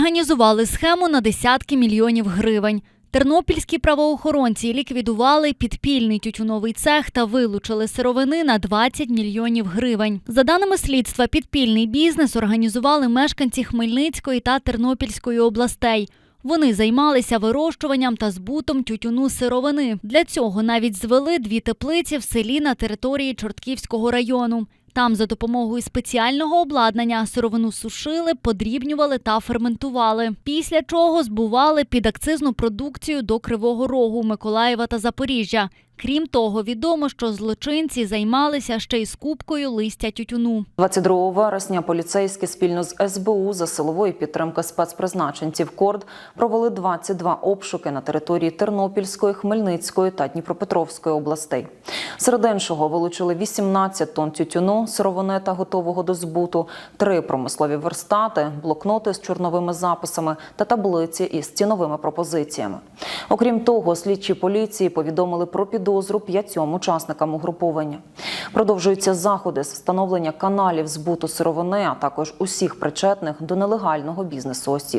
Організували схему на десятки мільйонів гривень. Тернопільські правоохоронці ліквідували підпільний тютюновий цех та вилучили сировини на 20 мільйонів гривень. За даними слідства, підпільний бізнес організували мешканці Хмельницької та Тернопільської областей. Вони займалися вирощуванням та збутом тютюну сировини. Для цього навіть звели дві теплиці в селі на території Чортківського району. Там за допомогою спеціального обладнання сировину сушили, подрібнювали та ферментували. Після чого збували підакцизну продукцію до Кривого Рогу, Миколаєва та Запоріжжя. Крім того, відомо, що злочинці займалися ще й скупкою листя тютюну. 22 вересня поліцейські спільно з СБУ за силової підтримки спецпризначенців КОРД провели 22 обшуки на території Тернопільської, Хмельницької та Дніпропетровської областей. Серед іншого вилучили 18 тонн тютюну, сировини та готового до збуту, три промислові верстати, блокноти з чорновими записами та таблиці із ціновими пропозиціями. Окрім того, слідчі поліції повідомили про підозру п'ятьом учасникам угруповання. Продовжуються заходи з встановлення каналів збуту сировини, а також усіх причетних до нелегального бізнесу осіб.